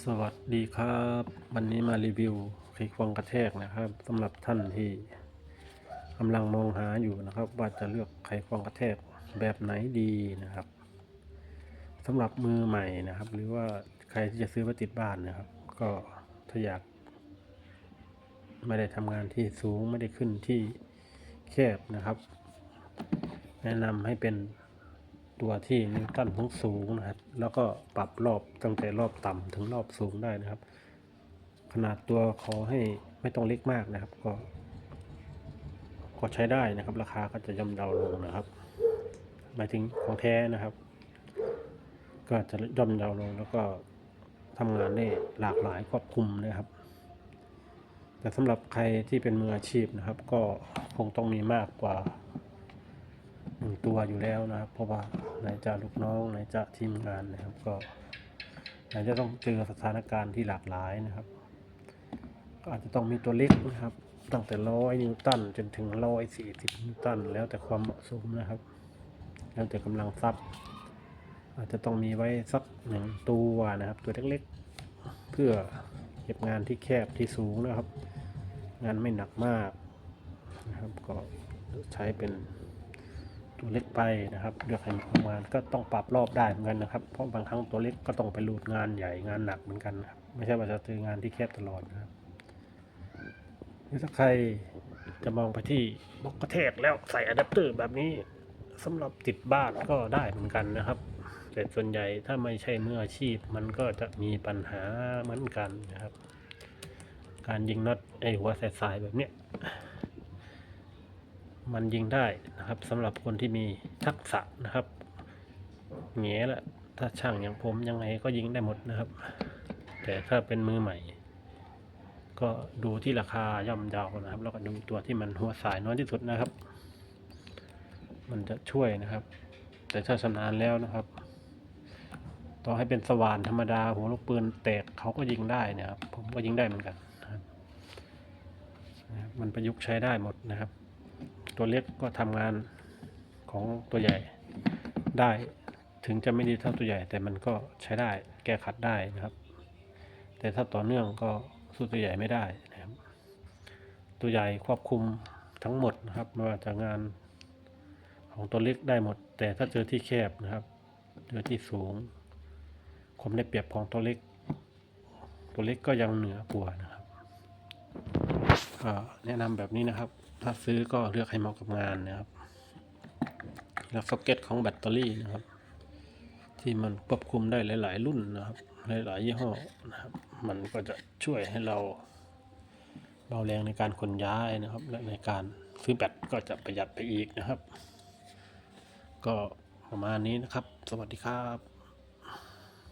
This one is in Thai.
สวัสดีครับ วันนี้มารีวิวไขควงกระแทกนะครับสำหรับท่านที่กำลังมองหาอยู่นะครับ ว่าจะเลือกไขควงกระแทกแบบไหนดีนะครับสำหรับมือใหม่นะครับ หรือว่าใครที่จะซื้อไว้ติดบ้านนะครับ ก็ถ้าอยาก ไม่ได้ทำงานที่สูงไม่ได้ขึ้นที่แคบนะครับ แนะนำให้เป็น ตัวที่นิวตันสูงสูงนะครับ แล้วก็ปรับรอบตั้งแต่รอบต่ำถึงรอบสูงได้นะครับ ขนาดตัวขอให้ไม่ต้องเล็กมากนะครับ ก็ก็ใช้ได้นะครับ ราคาก็จะย่อมเยาลงนะครับ หมายถึงของแท้นะครับ ก็จะย่อมเยาลงแล้วก็ทำงานได้หลากหลายครอบคลุมนะครับ แต่สำหรับใครที่เป็นมืออาชีพนะครับ ก็คงต้องมีมากกว่า ตัวอยู่แล้วนะครับ เพราะว่าไหนจะลูกน้องไหนจะทีมงานนะครับ ก็ไหนจะต้องเจอสถานการณ์ที่หลากหลายนะครับ ก็อาจจะต้องมีตัวเล็กนะครับ ตั้งแต่ร้อยนิวตันจนถึงร้อยสี่สิบนิวตันแล้วแต่ความเหมาะสมนะครับ แล้วแต่กำลังทรัพย์ อาจจะต้องมีไว้สักหนึ่งตัวนะครับ ตัวเล็กๆ เพื่อเก็บงานที่แคบที่สูงนะครับ งานไม่หนักมากนะครับก็ใช้เป็น ตัวเล็กไปนะครับเลือกให้ทำงานก็ต้องปรับรอบได้เหมือนกันนะครับ เพราะบางครั้งตัวเล็กก็ต้องไปรูดงานใหญ่งานหนักเหมือนกันครับไม่ใช่ว่าจะเจองานที่แคบตลอดนะครับหรือถ้าใครจะมองไปที่บล็อกกระแทกแล้วใส่อะแดปเตอร์แบบนี้สำหรับติดบ้านก็ได้เหมือนกันนะครับ แต่ส่วนใหญ่ถ้าไม่ใช่มืออาชีพมันก็จะมีปัญหาเหมือนกันนะครับ การยิงน็อตไอหัวสายๆแบบเนี้ย มันยิงได้นะครับสำหรับคนที่มีทักษะนะครับเงี้ยละถ้าช่างอย่างผมยังไงก็ยิงได้หมดนะครับ แต่ถ้าเป็นมือใหม่ ก็ดูที่ราคาย่อมเยานะครับ แล้วก็ดูตัวที่มันหัวสายน้อยที่สุดนะครับ มันจะช่วยนะครับ แต่ถ้าชำนาญแล้วนะครับ ต่อให้เป็นสว่านธรรมดาหัวลูกปืนแตกเขาก็ยิงได้นะครับผมก็ยิงได้เหมือนกันนะครับนะครับมันประยุกต์ใช้ได้หมดนะครับ ตัวเล็กก็ทำงานของตัวใหญ่ได้ ถึงจะไม่ดีเท่าตัวใหญ่ แต่มันก็ใช้ได้แก้ขัดได้นะครับ แต่ถ้าต่อเนื่องก็สู้ตัวใหญ่ไม่ได้นะครับ ตัวใหญ่ควบคุมทั้งหมดนะครับไม่ว่าจะงานของตัวเล็กได้หมด แต่ถ้าเจอที่แคบนะครับเจอที่สูงความได้เปรียบของตัวเล็ก ตัวเล็กก็ยังเหนือกว่านะครับแนะนำแบบนี้นะครับ ถ้าซื้อก็เลือกให้เหมาะกับงานนะครับเลือกซ็อกเก็ตของแบตเตอรี่นะครับ ที่มันควบคุมได้หลาย ๆ รุ่นนะครับ หลาย ๆ ยี่ห้อนะครับ มันก็จะช่วยให้เราเบาแรงในการขนย้ายนะครับ และในการซื้อแบตก็จะประหยัดไปอีกนะครับ ก็ประมาณนี้นะครับ สวัสดีครับ